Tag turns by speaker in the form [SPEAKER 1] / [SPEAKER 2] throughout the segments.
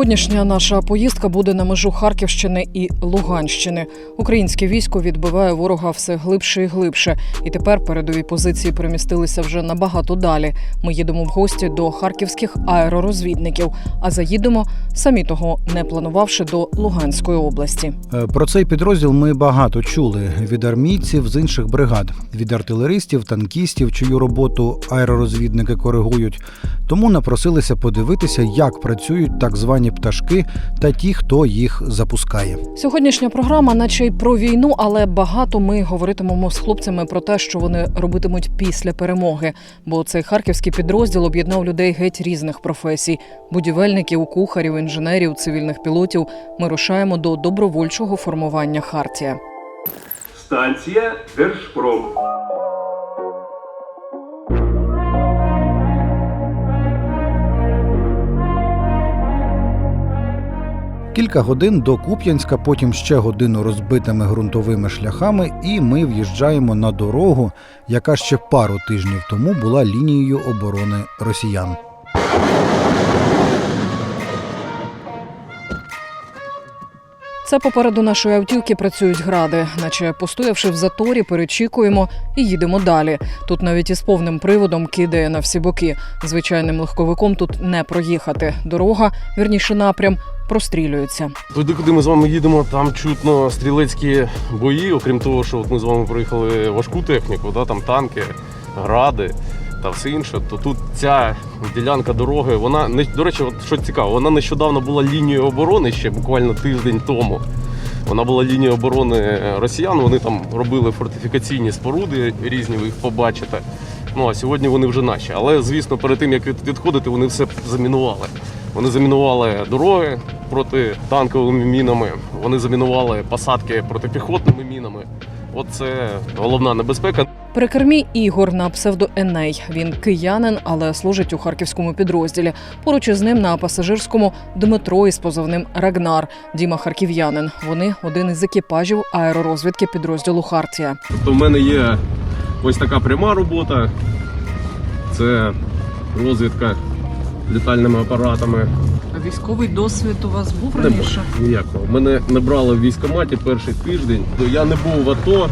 [SPEAKER 1] Сьогоднішня наша поїздка буде на межу Харківщини і Луганщини. Українське військо відбиває ворога все глибше і глибше, і тепер передові позиції перемістилися вже набагато далі. Ми їдемо в гості до харківських аеророзвідників, а заїдемо самі того не планувавши до Луганської області.
[SPEAKER 2] Е, Про цей підрозділ ми багато чули від армійців з інших бригад, від артилеристів, танкістів, чию роботу аеророзвідники коригують. Тому напросилися подивитися, як працюють так звані пташки та ті, хто їх запускає.
[SPEAKER 1] Сьогоднішня програма, наче й про війну, але багато ми говоритимемо з хлопцями про те, що вони робитимуть після перемоги. Бо цей харківський підрозділ об'єднав людей геть різних професій: будівельників, кухарів, інженерів, цивільних пілотів. Ми рушаємо до добровольчого формування Хартія.
[SPEAKER 3] Станція Держпром.
[SPEAKER 2] Кілька годин до Куп'янська, потім ще годину розбитими ґрунтовими шляхами, і ми в'їжджаємо на дорогу, яка ще пару тижнів тому була лінією оборони росіян.
[SPEAKER 1] Це попереду нашої автівки працюють гради, наче постоявши в заторі, перечікуємо і їдемо далі. Тут навіть із повним приводом кидає на всі боки. Звичайним легковиком тут не проїхати. Дорога, вірніше напрям, прострілюється.
[SPEAKER 4] Туди, куди ми з вами їдемо, там чутно стрілецькі бої, окрім того, що от ми з вами проїхали важку техніку, да, там танки, гради та все інше. То тут ця ділянка дороги, вона не до речі, от що цікаво, вона нещодавно була лінією оборони ще буквально тиждень тому. Вона була лінією оборони росіян. Вони там робили фортифікаційні споруди різні, ви їх побачите. Ну а сьогодні вони вже наші. Але звісно, перед тим як від- відходити, вони все замінували. Вони замінували дороги проти танковими мінами. Вони замінували посадки протипіхотними мінами. От це головна небезпека.
[SPEAKER 1] При кермі Ігор на псевдо Еней. Він киянин, але служить у харківському підрозділі. Поруч із ним на пасажирському Дмитро із позовним Рагнар. Діма харків'янин. Вони один із екіпажів аеророзвідки підрозділу Хартія.
[SPEAKER 4] Тобто в мене є ось така пряма робота. Це розвідка літальними апаратами.
[SPEAKER 1] А військовий досвід у вас був
[SPEAKER 4] було ніякого. Мене не брали в військкоматі перший тиждень. Я не був в АТО.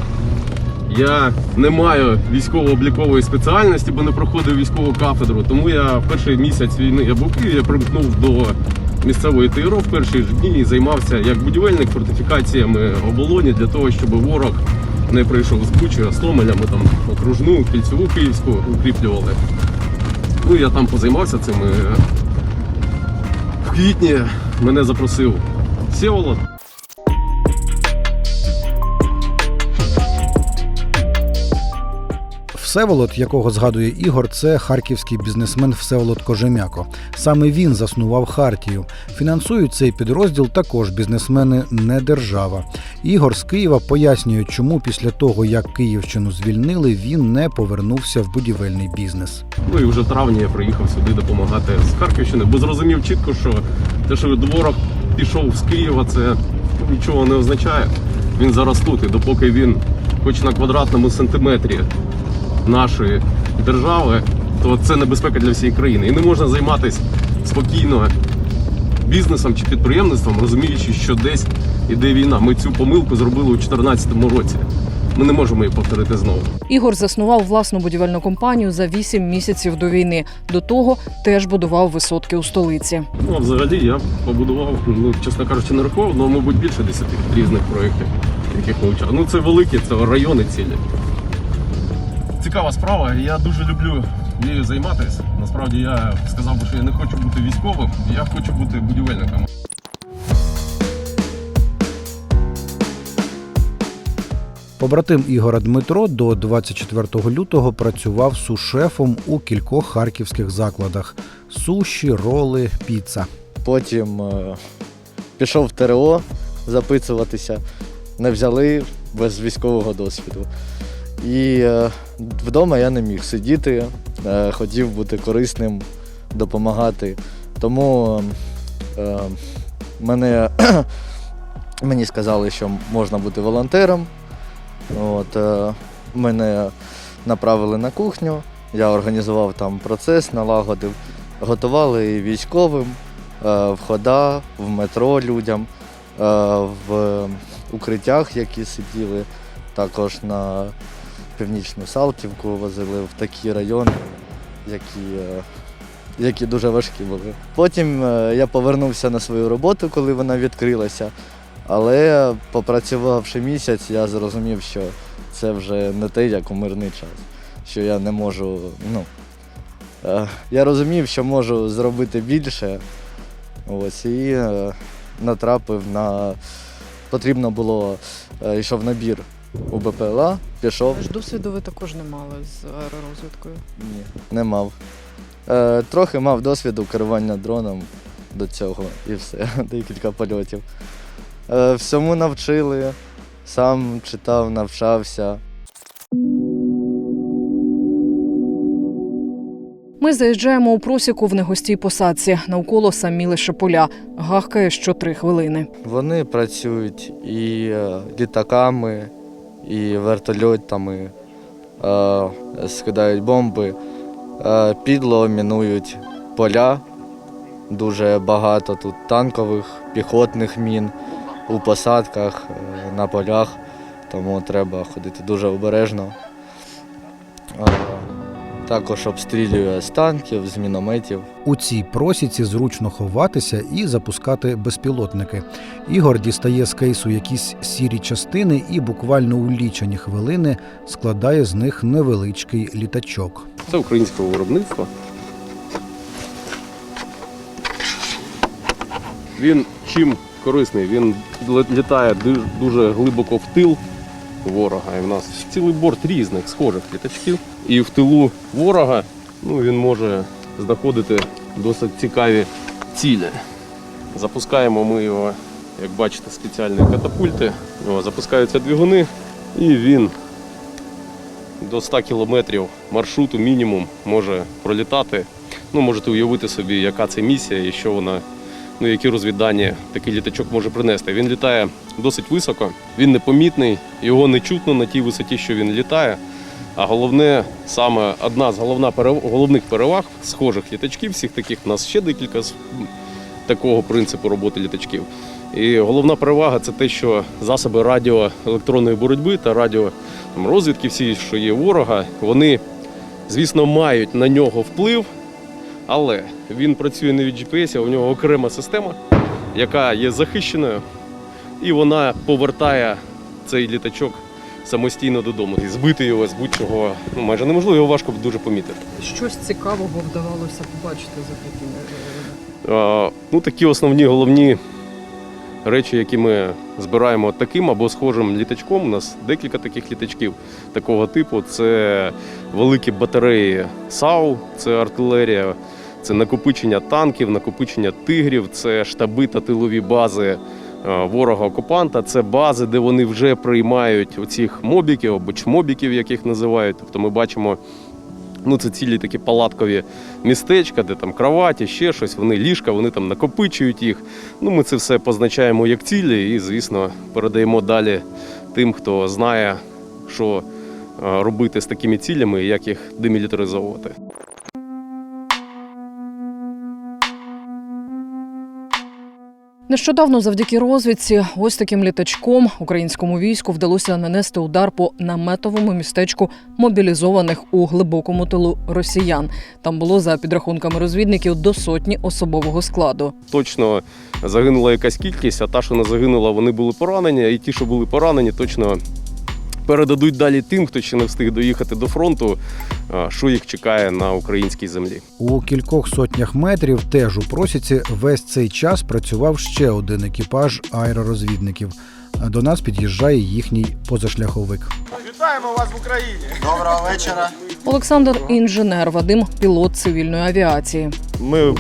[SPEAKER 4] Я не маю військово-облікової спеціальності, бо не проходив військову кафедру. Тому я перший місяць війни я був Києві, я примкнув до місцевої ТРО в перші ж дні і займався як будівельник фортифікаціями оболоні для того, щоб ворог не прийшов з Бучі, Гостомеля. Ми там окружну, кільцеву київську укріплювали. Ну я там позаймався цим. В квітні мене запросив Всеволод.
[SPEAKER 2] Всеволод, якого згадує Ігор, це харківський бізнесмен Всеволод Кожем'яко. Саме він заснував Хартію. Фінансують цей підрозділ також бізнесмени, не держава. Ігор з Києва пояснює, чому після того, як Київщину звільнили, він не повернувся в будівельний бізнес.
[SPEAKER 4] Ну і вже травні я приїхав сюди допомагати з Харківщини, бо зрозумів чітко, що те, що ворог пішов з Києва, це нічого не означає. Він зараз тут, і допоки він хоч на квадратному сантиметрі нашої держави, то це небезпека для всієї країни. І не можна займатися спокійно бізнесом чи підприємництвом, розуміючи, що десь іде війна. Ми цю помилку зробили у 2014 році. ми не можемо її повторити знову.
[SPEAKER 1] Ігор заснував власну будівельну компанію за 8 місяців до війни. До того теж будував висотки у столиці.
[SPEAKER 4] Ну, а взагалі я побудував, ну, чесно кажучи, не рахував, але, мабуть, більше 10 різних проєктів, яких ми. Ну, це великі, це райони цілі. Цікава справа, я дуже люблю нею займатися. Насправді я сказав би, що я не хочу бути військовим, я хочу бути будівельником.
[SPEAKER 2] Побратим Ігора Дмитро до 24 лютого працював сушефом у кількох харківських закладах: суші, роли, піца.
[SPEAKER 5] Потім е, пішов в ТРО записуватися, не взяли без військового досвіду. І е, вдома я не міг сидіти, е, хотів бути корисним, допомагати. Тому е, мене, мені сказали, що можна бути волонтером. От, е, мене направили на кухню, я організував там процес, налагодив, готували і військовим, е, в хода, в метро людям, е, в укриттях, які сиділи, також на північну Салтівку возили в такі райони, які, е, які дуже важкі були. Потім е, я повернувся на свою роботу, коли вона відкрилася. Але попрацювавши місяць, я зрозумів, що це вже не те, як у мирний час. Що я не можу. Ну, е, я розумів, що можу зробити більше. Ось, і натрапив на. Потрібно було, йшов набір у БПЛА, пішов.
[SPEAKER 1] ж досвіду ви також не мали з аеророзвідкою.
[SPEAKER 5] Ні, не мав. Е, трохи мав досвіду керування дроном до цього і все, декілька польотів. Е, всьому навчили, сам читав, навчався.
[SPEAKER 1] Ми заїжджаємо у просіку в негостій посадці. Навколо самі лише поля. Гахкає що три хвилини.
[SPEAKER 5] Вони працюють і е, літаками, і вертольотами, е, скидають бомби, е, підло мінують поля. Дуже багато тут танкових, піхотних мін у посадках, е, на полях, тому треба ходити дуже обережно. Також обстрілює з танків, з мінометів.
[SPEAKER 2] У цій просіці зручно ховатися і запускати безпілотники. Ігор дістає з кейсу якісь сірі частини і буквально у лічені хвилини складає з них невеличкий літачок.
[SPEAKER 4] Це українського виробництва. Він чим корисний? Він літає дуже глибоко в тил ворога. І в нас цілий борт різних схожих літачків. І в тилу ворога ну, він може знаходити досить цікаві цілі. Запускаємо ми його, як бачите, спеціальні катапульти. О, запускаються двигуни, і він до 100 кілометрів маршруту мінімум може пролітати. Ну, можете уявити собі, яка це місія і що вона, ну, які розвідання такий літачок може принести. Він літає досить високо, він непомітний, його не чутно на тій висоті, що він літає. А головне, саме одна з головних переваг схожих літачків, всіх таких, у нас ще декілька з такого принципу роботи літачків. І головна перевага це те, що засоби радіоелектронної боротьби та радіо розвідки, всі, що є ворога, вони, звісно, мають на нього вплив, але він працює не від GPS, а у нього окрема система, яка є захищеною, і вона повертає цей літачок самостійно додому. І збити його з будь-чого ну, майже неможливо, його важко дуже помітити.
[SPEAKER 1] Щось цікавого вдавалося побачити за такими.
[SPEAKER 4] Е, Ну, такі основні головні речі, які ми збираємо таким або схожим літачком. У нас декілька таких літачків такого типу. Це великі батареї САУ, це артилерія, це накопичення танків, накопичення тигрів, це штаби та тилові бази е, ворога-окупанта. Це бази, де вони вже приймають оцих мобіків або чмобіків, яких називають. Тобто ми бачимо Ну, це цілі такі палаткові містечка, де там кроваті, ще щось, вони ліжка, вони там накопичують їх. Ну, ми це все позначаємо як цілі і, звісно, передаємо далі тим, хто знає, що е, робити з такими цілями і як їх демілітаризовувати.
[SPEAKER 1] Нещодавно, завдяки розвідці, ось таким літачком українському війську вдалося нанести удар по наметовому містечку мобілізованих у глибокому тилу росіян. Там було за підрахунками розвідників до сотні особового складу.
[SPEAKER 4] Точно загинула якась кількість, а та, що не загинула, вони були поранені, і ті, що були поранені, точно передадуть далі тим, хто ще не встиг доїхати до фронту, що їх чекає на українській землі.
[SPEAKER 2] У кількох сотнях метрів теж у просіці весь цей час працював ще один екіпаж аеророзвідників. До нас під'їжджає їхній позашляховик.
[SPEAKER 6] Вітаємо вас в Україні! Доброго вечора.
[SPEAKER 1] Олександр інженер, Вадим пілот цивільної авіації.
[SPEAKER 7] Ми,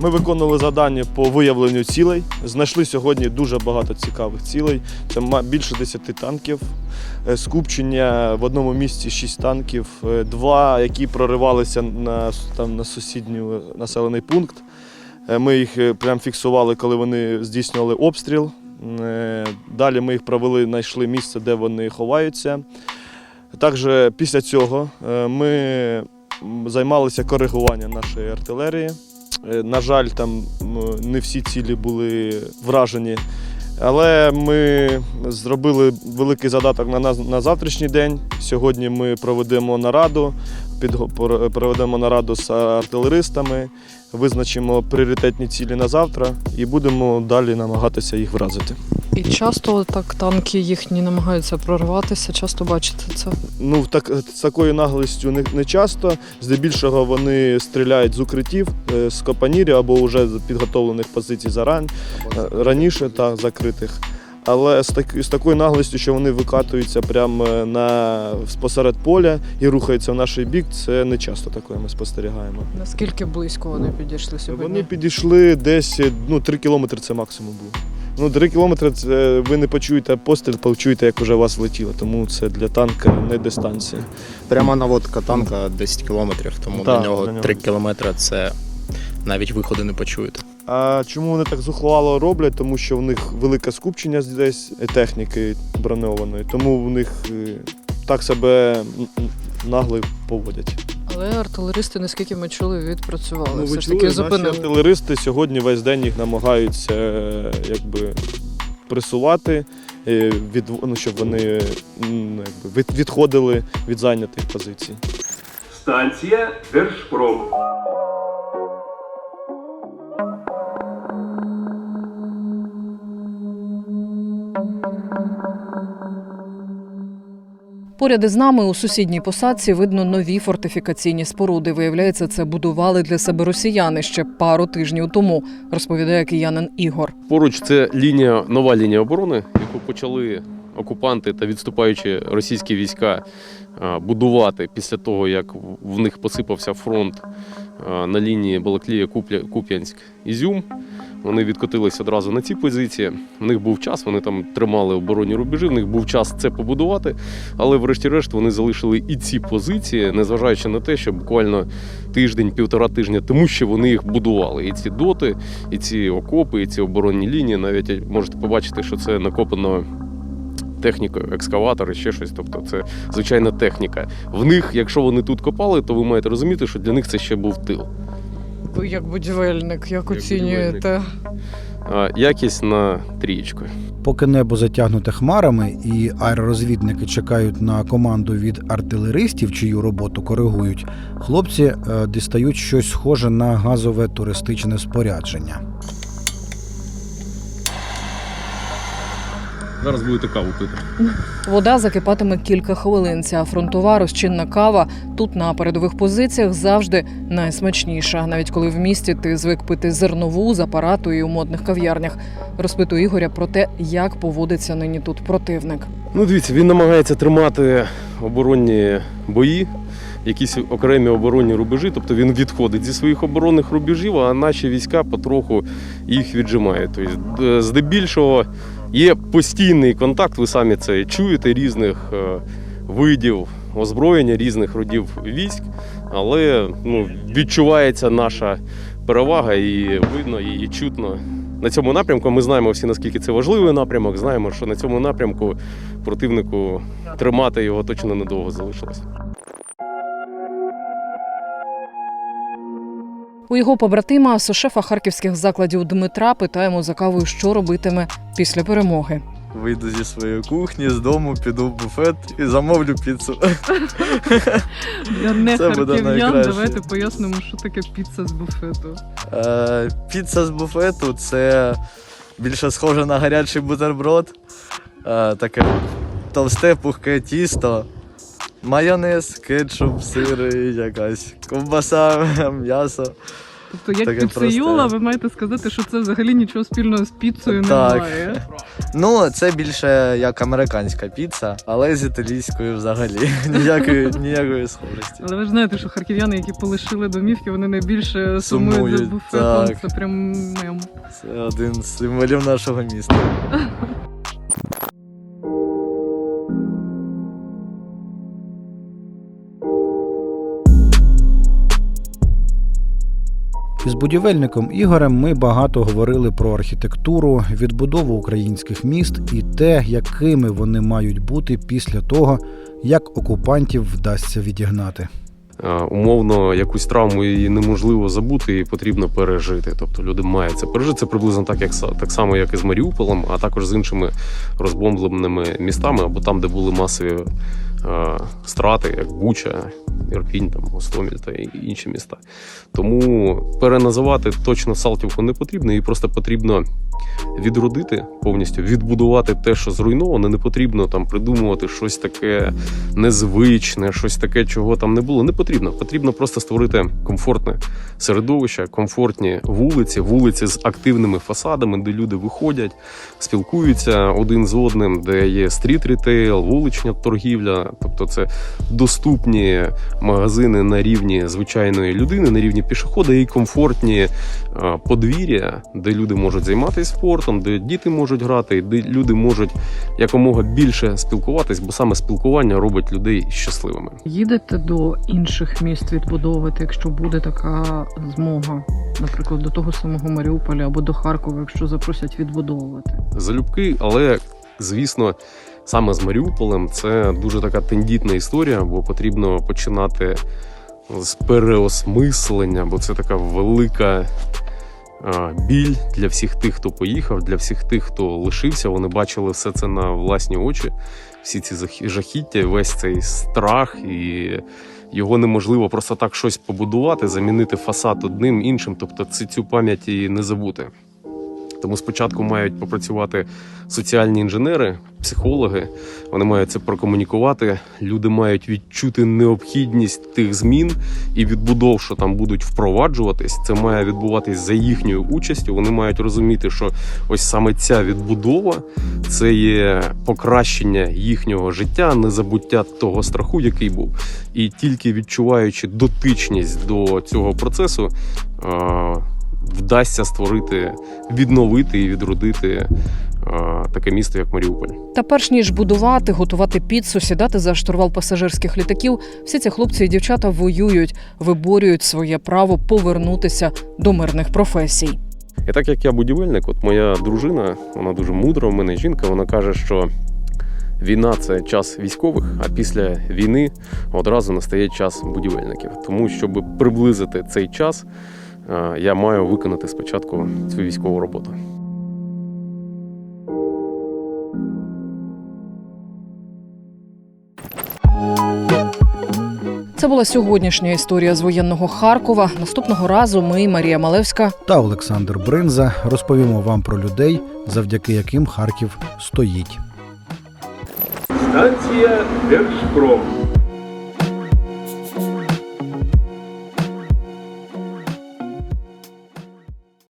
[SPEAKER 7] ми виконували завдання по виявленню цілей. Знайшли сьогодні дуже багато цікавих цілей. Це більше 10 танків, е, скупчення в одному місці 6 танків, е, два, які проривалися на, там, на сусідній населений пункт. Е, Ми їх е, прям фіксували, коли вони здійснювали обстріл. Е, Далі ми їх провели, знайшли місце, де вони ховаються. Також після цього е, ми займалися коригуванням нашої артилерії. Е, На жаль, там не всі цілі були вражені. Але ми зробили великий задаток на, на завтрашній день. Сьогодні ми проведемо нараду, під, проведемо нараду з артилеристами, визначимо пріоритетні цілі на завтра і будемо далі намагатися їх вразити.
[SPEAKER 1] І часто так танки їхні намагаються прорватися. Часто бачите це.
[SPEAKER 7] Ну, так, з такою наглістю не, не часто. Здебільшого вони стріляють з укриттів, е, з капанірів або вже з підготовлених позицій зарань, е, раніше та закритих. Але з, так, з такою наглістю, що вони викатуються прямо на посеред поля і рухаються в наш бік, це не часто таке ми спостерігаємо.
[SPEAKER 1] Наскільки близько вони підійшли сьогодні?
[SPEAKER 7] Вони підійшли десь ну, 3 кілометри це максимум було. Ну, 3 кілометри це ви не почуєте постріл, почуєте, як вже вас летіло. Тому це для танка не дистанція.
[SPEAKER 6] Пряма наводка танка 10 кілометрів, тому
[SPEAKER 7] Так,
[SPEAKER 6] для нього
[SPEAKER 7] для нього.
[SPEAKER 6] 3 кілометри це навіть виходу не почуєте.
[SPEAKER 7] А чому вони так зухвало роблять? Тому що в них велике скупчення десь техніки броньованої, тому в них е, так себе м, м, нагло поводять.
[SPEAKER 1] Але артилеристи, наскільки ми чули, відпрацювали.
[SPEAKER 7] Ну,
[SPEAKER 1] Все
[SPEAKER 7] ви
[SPEAKER 1] ж
[SPEAKER 7] чули,
[SPEAKER 1] зупинили.
[SPEAKER 7] наші артилеристи сьогодні весь день їх намагаються е, якби, пресувати, е, від, ну, щоб вони м, якби, від, відходили від зайнятих позицій.
[SPEAKER 3] Станція Держпром.
[SPEAKER 1] Поряд із нами у сусідній посадці видно нові фортифікаційні споруди. Виявляється, це будували для себе росіяни ще пару тижнів тому, розповідає киянин Ігор.
[SPEAKER 4] Поруч це лінія, нова лінія оборони, яку почали окупанти та відступаючі російські війська будувати після того, як в них посипався фронт на лінії Балаклія Куп'янськ Ізюм. Вони відкотились одразу на ці позиції. В них був час, вони там тримали оборонні рубежі. В них був час це побудувати. Але врешті-решт вони залишили і ці позиції, незважаючи на те, що буквально тиждень, півтора тижня тому, що вони їх будували. І ці доти, і ці окопи, і ці оборонні лінії. Навіть можете побачити, що це накопано. Технікою, екскаватори, ще щось. Тобто це звичайна техніка. В них, якщо вони тут копали, то ви маєте розуміти, що для них це ще був тил.
[SPEAKER 1] Ви як будівельник, як,
[SPEAKER 4] оцінюєте? А, Якість на трієчку.
[SPEAKER 2] Поки небо затягнуте хмарами і аеророзвідники чекають на команду від артилеристів, чию роботу коригують, хлопці е, дістають щось схоже на газове туристичне спорядження.
[SPEAKER 4] Зараз будете каву пити.
[SPEAKER 1] Вода закипатиме кілька хвилин. Ця фронтова розчинна кава тут на передових позиціях завжди найсмачніша, навіть коли в місті ти звик пити зернову з апарату і у модних кав'ярнях. Розпитую Ігоря про те, як поводиться нині тут противник.
[SPEAKER 4] Ну, дивіться, він намагається тримати оборонні бої, якісь окремі оборонні рубежі. Тобто він відходить зі своїх оборонних рубежів, а наші війська потроху їх віджимають. Тобто, е, здебільшого є постійний контакт, ви самі це чуєте, різних е, видів озброєння, різних родів військ, але ну, відчувається наша перевага і видно, і чутно. На цьому напрямку ми знаємо всі, наскільки це важливий напрямок. Знаємо, що на цьому напрямку противнику тримати його точно недовго залишилось.
[SPEAKER 1] У його побратима, сушефа харківських закладів Дмитра, питаємо за кавою, що робитиме після перемоги.
[SPEAKER 5] Вийду зі своєї кухні, з дому, піду в буфет і замовлю піцу.
[SPEAKER 1] Для не
[SPEAKER 5] Це
[SPEAKER 1] харків'ян давайте пояснимо, що таке піца з буфету.
[SPEAKER 5] Е, піца з буфету це більше схоже на гарячий бутерброд. Е, таке товсте, пухке тісто, майонез, кетчуп, сир, і якась ковбаса, м'ясо.
[SPEAKER 1] Тобто, як
[SPEAKER 5] просте.
[SPEAKER 1] ви маєте сказати, що це взагалі нічого спільного з піцею
[SPEAKER 5] Так.
[SPEAKER 1] немає.
[SPEAKER 5] Ну, це більше як американська піца, але з італійською взагалі. Ніякої, ніякої схожості.
[SPEAKER 1] Але ви ж знаєте, що харків'яни, які полишили домівки, вони найбільше сумують, за буфетом.
[SPEAKER 5] так.
[SPEAKER 1] Це прям мем.
[SPEAKER 5] Це один з символів нашого міста.
[SPEAKER 2] будівельником Ігорем ми багато говорили про архітектуру, відбудову українських міст і те, якими вони мають бути після того, як окупантів вдасться відігнати.
[SPEAKER 4] Е, Умовно, якусь травму її неможливо забути, і потрібно пережити. Тобто люди мають це пережити. Це приблизно так, як так само, як і з Маріуполем, а також з іншими розбомбленими містами, або там, де були масові е, страти, як Буча, Ірпінь, там Гостомель та інші міста. Тому переназивати точно Салтівку не потрібно, її просто потрібно відродити повністю, відбудувати те, що зруйноване. Не потрібно там придумувати щось таке незвичне, щось таке, чого там не було. Не потрібно. Потрібно просто створити комфортне середовище, комфортні вулиці, вулиці з активними фасадами, де люди виходять, спілкуються один з одним, де є стріт-рітейл, вулична торгівля, тобто це доступні магазини на рівні звичайної людини, на рівні пішохода і комфортні е, подвір'я, де люди можуть займатися спортом, де діти можуть грати, де люди можуть якомога більше спілкуватись, бо саме спілкування робить людей щасливими.
[SPEAKER 1] Їдете до інших міст відбудовувати, якщо буде така змога, наприклад, до того самого Маріуполя або до Харкова, якщо запросять відбудовувати.
[SPEAKER 4] залюбки, але звісно, саме з Маріуполем це дуже така тендітна історія, бо потрібно починати з переосмислення, бо це така велика. Біль для всіх тих, хто поїхав, для всіх тих, хто лишився. Вони бачили все це на власні очі, всі ці жахіття, весь цей страх, і його неможливо просто так щось побудувати, замінити фасад одним іншим. Тобто цю пам'ять і не забути. Тому спочатку мають попрацювати соціальні інженери, психологи. Вони мають це прокомунікувати. Люди мають відчути необхідність тих змін і відбудов, що там будуть впроваджуватись. Це має відбуватись за їхньою участю. Вони мають розуміти, що ось саме ця відбудова це є покращення їхнього життя, незабуття того страху, який був. І тільки відчуваючи дотичність до цього процесу. Вдасться створити, відновити і відродити е, таке місто, як Маріуполь.
[SPEAKER 1] Та перш ніж будувати, готувати піцу, сідати за штурвал пасажирських літаків, всі ці хлопці і дівчата воюють, виборюють своє право повернутися до мирних професій.
[SPEAKER 4] І так як я будівельник, от моя дружина, вона дуже мудра, в мене жінка, вона каже, що війна це час військових, а після війни одразу настає час будівельників. Тому, щоб приблизити цей час, я маю виконати спочатку цю військову роботу.
[SPEAKER 1] Це була сьогоднішня історія з воєнного Харкова. Наступного разу ми, Марія Малевська,
[SPEAKER 2] Та Олександр Бринза розповімо вам про людей, завдяки яким Харків стоїть.
[SPEAKER 3] Станція Держпром.